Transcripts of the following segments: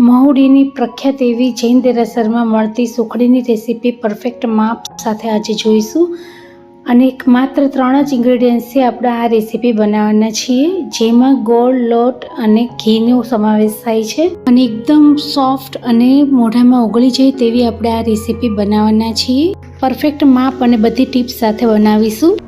મહુડીની પ્રખ્યાત એવી જૈન દેરાસરમાં મળતી સુખડીની રેસીપી પરફેક્ટ માપ સાથે આજે જોઈશું. અને માત્ર ત્રણ જ ઇન્ગ્રેડિયન્ટ્સથી આપણે આ રેસીપી બનાવવાના છીએ, જેમાં ગોળ, લોટ અને ઘીનો સમાવેશ થાય છે. અને એકદમ સોફ્ટ અને મોઢામાં ઓગળી જાય તેવી આપણે આ રેસીપી બનાવવાના છીએ. પરફેક્ટ માપ અને બધી ટિપ્સ સાથે બનાવીશું.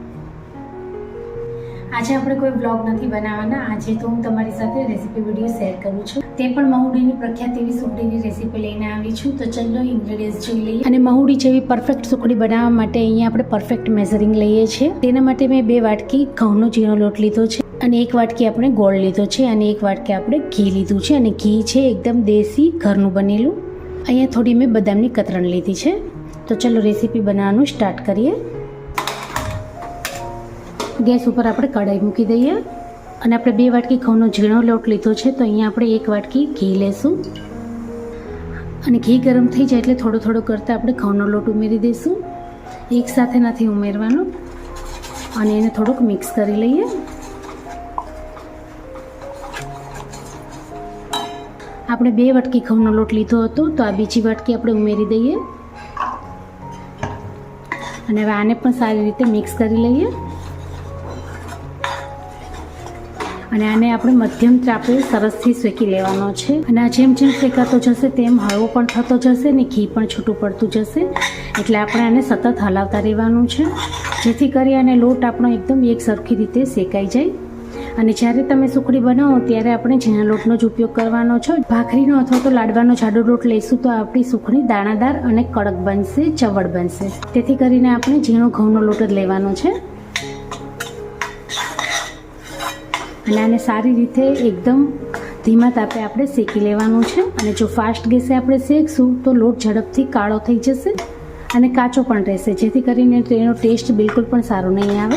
આજે આપણે કોઈ બ્લોગ નથી બનાવવાના. આજે તો હું તમારી સાથે રેસીપી વીડિયો શેર કરું છું. તે પણ મહુડીની પ્રખ્યાત એવી સુખડીની રેસીપી લઈને આવી છું. તો ચલો ઇન્ગ્રેડિયન્ટ્સ જોઈ લઈએ. અને મહુડી જેવી પરફેક્ટ સુખડી બનાવવા માટે અહીંયા આપણે પરફેક્ટ મેઝરિંગ લઈએ છીએ. તેના માટે મેં બે વાટકી ઘઉંનો ઝીણો લોટ લીધો છે અને એક વાટકી આપણે ગોળ લીધો છે અને એક વાટકી આપણે ઘી લીધું છે. અને ઘી છે એકદમ દેશી ઘરનું બનેલું. અહીંયા થોડી મેં બદામની કતરણ લીધી છે. તો ચલો રેસીપી બનાવવાનું સ્ટાર્ટ કરીએ. ગેસ ઉપર આપણે કઢાઈ મૂકી દઈએ. અને આપણે બે વાટકી ઘઉંનો ઝીણો લોટ લીધો છે, તો અહીંયા આપણે એક વાટકી ઘી લેશું. અને ઘી ગરમ થઈ જાય એટલે થોડો થોડો કરતાં આપણે ઘઉંનો લોટ ઉમેરી દઈશું. એક સાથે નથી ઉમેરવાનો. અને એને થોડુંક મિક્સ કરી લઈએ. આપણે બે વાટકી ઘઉંનો લોટ લીધો હતો, તો આ બીજી વાટકી આપણે ઉમેરી દઈએ. અને હવે આને પણ સારી રીતે મિક્સ કરી લઈએ. અને આને આપણે મધ્યમ ચાપે સરસથી શેકી લેવાનો છે. અને આ જેમ જેમ શેકાતો જશે તેમ હળવો પણ થતો જશે ને ઘી પણ છૂટું પડતું જશે. એટલે આપણે આને સતત હલાવતા રહેવાનું છે. જેથી કરી અને લોટ આપણો એકદમ એક સરખી રીતે શેકાઈ જાય. અને જ્યારે તમે સુખડી બનાવો ત્યારે આપણે ઝીણા લોટનો જ ઉપયોગ કરવાનો છે. ભાખરીનો અથવા તો લાડવાનો જાડો લોટ લઈશું તો આપણી સુખડી દાણાદાર અને કડક બનશે ચવડ બનશે. તેથી કરીને આપણે ઝીણો ઘઉંનો લોટ જ લેવાનો છે. અને આને સારી રીતે એકદમ ધીમા તાપે આપણે શેકી લેવાનું છે. અને જો ફાસ્ટ ગેસે આપણે શેકશું, તો લોટ ઝડપથી કાળો થઈ જશે અને કાચો પણ રહેશે. જેથી કરીને તેનો ટેસ્ટ બિલકુલ પણ સારો નહીં આવે.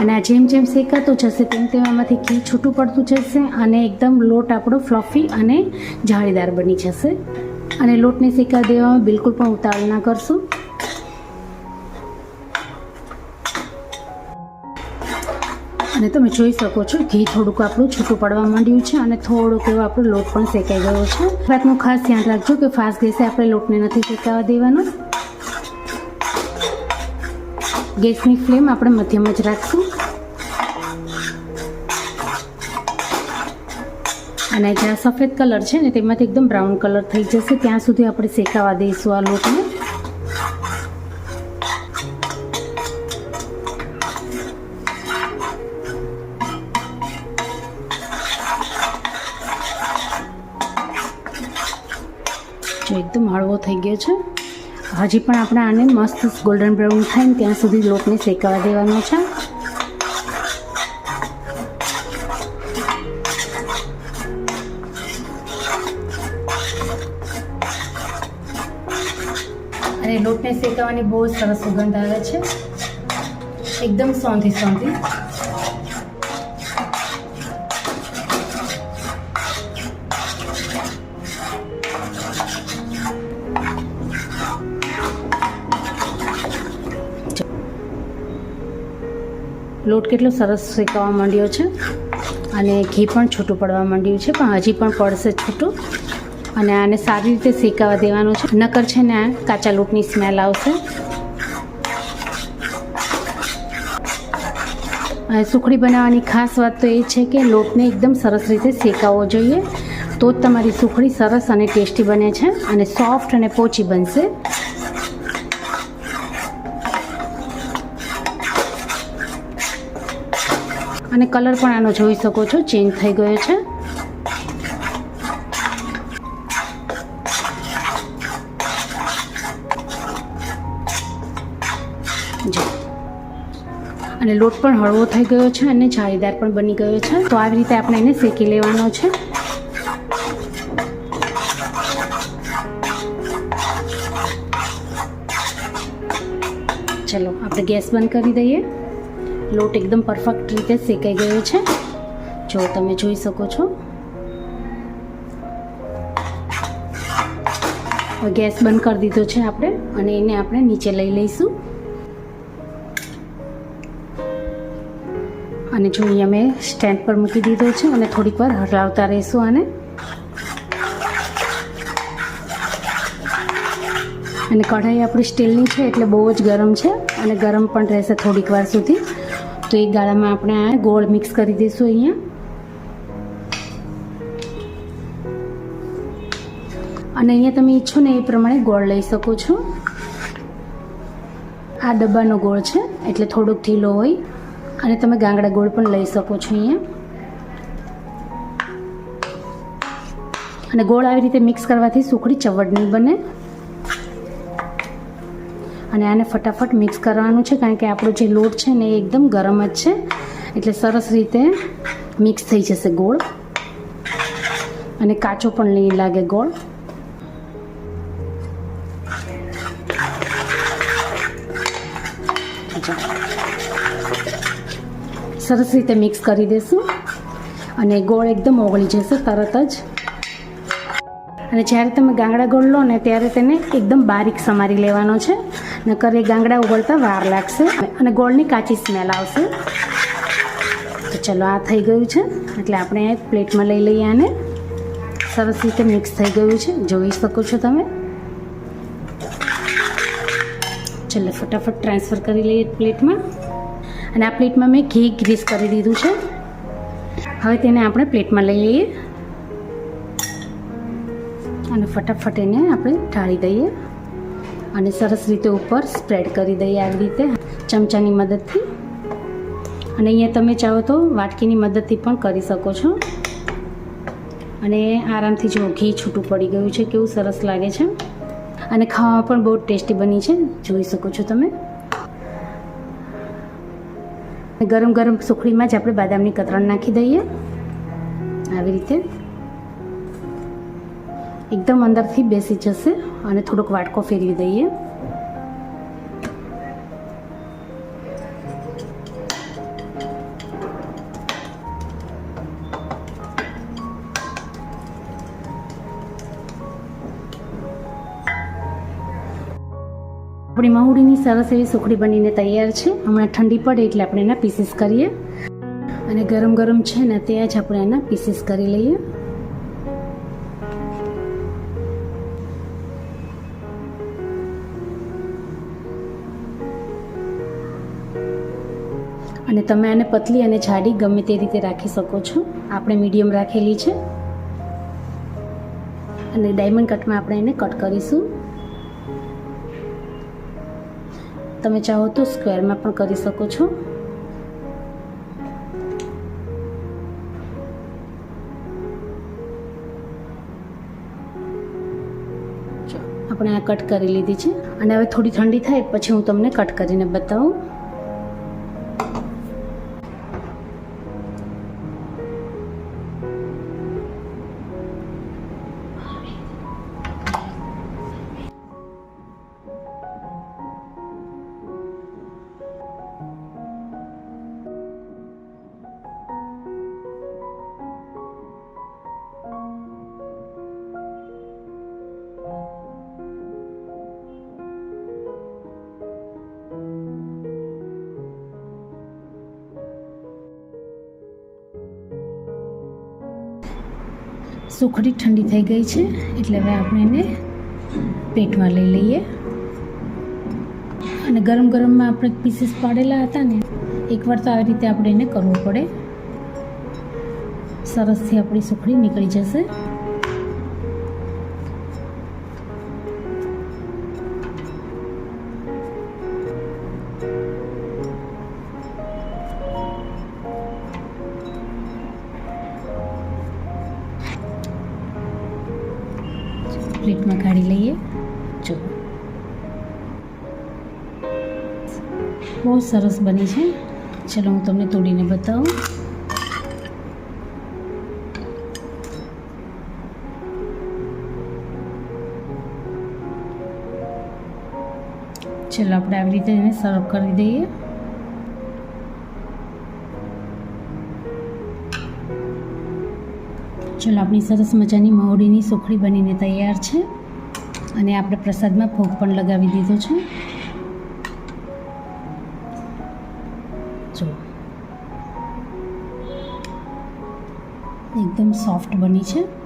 અને આ જેમ જેમ શેકાતો જશે, તેમ તેમ આમાંથી ઘી છૂટું પડતું જશે અને એકદમ લોટ આપણો ફ્લફી અને જાળીદાર બની જશે. અને લોટને શેકા દેવામાં બિલકુલ પણ ઉતાવળ ના કરશું. અને તમે જોઈ શકો છો, ઘી થોડુંક આપણું છૂટું પડવા માંડ્યું છે અને થોડુંક એવો આપણો લોટ પણ શેકાઈ ગયો છે. વાતનું ખાસ ધ્યાન રાખજો કે ફાસ્ટ ગેસે આપણે લોટને નથી શેકાવા દેવાનો. ગેસની ફ્લેમ આપણે મધ્યમ જ રાખશું. અને જ્યાં સફેદ કલર છે ને તેમાંથી એકદમ બ્રાઉન કલર થઈ જશે, ત્યાં સુધી આપણે શેકાવા દઈશું આ લોટને. જો એકદમ હળવો થઈ ગયો છે. હજી પણ આપણે આને મસ્ત ગોલ્ડન બ્રાઉન થાય ને ત્યાં સુધી લોટને શેકાવા દેવાનો છે. અને લોટને શેકાવાની બહુ સરસ સુગંધ આવે છે. એકદમ સોંધી સોંધી લોટ કેટલો સરસ શેકાવા માંડ્યો છે. અને ઘી પણ છૂટું પડવા માંડ્યું છે, પણ હજી પણ પડશે છૂટું. અને આને સારી રીતે શેકાવા દેવાનું છે. નકર છે ને આ કાચા લોટની સ્મેલ આવશે. સુખડી બનાવવાની ખાસ વાત તો એ છે કે લોટને એકદમ સરસ રીતે શેકાવવો જોઈએ. તો જ તમારી સુખડી સરસ અને ટેસ્ટી બને છે અને સોફ્ટ અને પોચી બનશે. અને કલર પણ આનો જોઈ શકો છો, ચેન્જ થઈ ગયો છે. અને લોટ પણ હળવો થઈ ગયો છે અને જાળીદાર પણ બની ગયો છે. તો આવી રીતે આપણે એને શેકી લેવાનો છે. ચલો, આપણે ગેસ બંધ કરી દઈએ. લોટ એકદમ પરફેક્ટ રીતે શેકાઈ ગયો છે. જો તમે જોઈ શકો છો. ગેસ બંધ કરી દીધો છે આપણે અને એને આપણે નીચે લઈ લઈશું. અને જો અહીંયા મેં સ્ટેન્ડ પર મૂકી દીધો છે અને થોડીક વાર હલાવતા રહીશું આને. અને કઢાઈ આપણી સ્ટીલની છે એટલે બહુ જ ગરમ છે અને ગરમ પણ રહેશે થોડીક વાર સુધી. તો એક ગાળામાં આપણે આ ગોળ મિક્સ કરી દઈશું અહીંયા. અને અહીંયા તમે ઈચ્છો ને એ પ્રમાણે ગોળ લઈ શકો છો. આ ડબ્બાનો ગોળ છે, એટલે થોડોક ઢીલો હોય. અને તમે ગાંગડા ગોળ પણ લઈ શકો છો અહીંયા. અને ગોળ આવી રીતે મિક્સ કરવાથી સુખડી ચવડ નહીં બને. અને આને ફટાફટ મિક્સ કરવાનું છે કારણ કે આપણો જે લોટ છે ને એ એકદમ ગરમ જ છે. એટલે સરસ રીતે મિક્સ થઈ જશે ગોળ. અને કાચો પણ નહીં લાગે ગોળ. સરસ રીતે મિક્સ કરી દેશું. અને ગોળ એકદમ ઓગળી જશે તરત જ. અને જ્યારે તમે ગાંગડા ગોળ લો ને ત્યારે તેને એકદમ બારીક સમારી લેવાનો છે. નકર એ ગાંગડા ઉગળતા વાર લાગશે અને ગોળની કાચી સ્મેલ આવશે. તો ચલો આ થઈ ગયું છે. એટલે આપણે પ્લેટમાં લઈ લઈએ આને. સરસ રીતે મિક્સ થઈ ગયું છે. જોઈ શકો છો તમે. ચલો ફટાફટ ટ્રાન્સફર કરી લઈએ પ્લેટમાં. અને આ પ્લેટમાં મેં ઘી ગ્રીસ કરી દીધું છે. હવે તેને આપણે પ્લેટમાં લઈ લઈએ. અને ફટાફટ એને આપણે ઢાળી દઈએ. અને સરસ રીતે ઉપર સ્પ્રેડ કરી દઈએ આવી રીતે ચમચાની મદદથી. અને અહીંયા તમે ચાહો તો વાટકીની મદદથી પણ કરી શકો છો. અને આરામથી જો ઘી છૂટું પડી ગયું છે, કેવું સરસ લાગે છે. અને ખાવામાં પણ બહુ ટેસ્ટી બની છે, જોઈ શકો છો તમે. ગરમ ગરમ સુખડીમાં જ આપણે બાદામની કતરણ નાખી દઈએ. આવી રીતે. એકદમ અંદરથી બેસી જશે અને થોડોક વાટકો ફેરવી દઈએ. આપણી મહુડીની સરસ એવી સુખડી બનીને તૈયાર છે. હમણાં ઠંડી પડે એટલે આપણે એના પીસીસ કરીએ. અને ગરમ ગરમ છે ને ત્યાં જ આપણે એના પીસીસ કરી લઈએ. અને તમે આને પતલી અને જાડી ગમે તે રીતે રાખી શકો છો. આપણે મીડિયમ રાખેલી છે. અને ડાયમંડ કટમાં આપણે એને કટ કરીશું. તમે ચાહો તો સ્ક્વેરમાં પણ કરી શકો છો. આપણે આ કટ કરી લીધી છે. અને હવે થોડી ઠંડી થાય, પછી હું તમને કટ કરીને બતાવું. સુખડી ઠંડી થઈ ગઈ છે, એટલે હવે આપણે એને પેટમાં લઈ લઈએ. અને ગરમ ગરમમાં આપણે પીસીસ પાડેલા હતા ને, એકવાર તો આવી રીતે આપણે એને કરવું પડે. સરસથી આપણી સુખડી નીકળી જશે. કાઢી લઈએ. જો. બહુ સરસ બની છે. ચલો, હું તમને તોડીને બતાવું. ચલો, આપણે આવી રીતે એને સર્વ કરી દઈએ. ચલો, આપણી સરસ મજાની મહોડીની સુખડી બનીને તૈયાર છે. અને આપણે પ્રસાદમાં ભોગ પણ લગાવી દીધો છે. જો. એકદમ સોફ્ટ બની છે.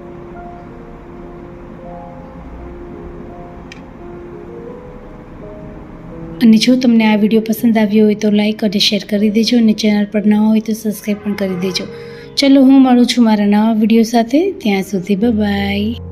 અને જો તમને આ વીડિયો પસંદ આવ્યો હોય તો લાઇક અને શેર કરી દેજો અને ચેનલ પર ન હોય તો સબસ્ક્રાઈબ પણ કરી દેજો. ચલો, હું મળું છું મારા નવા વીડિયો સાથે. ત્યાં સુધી બાય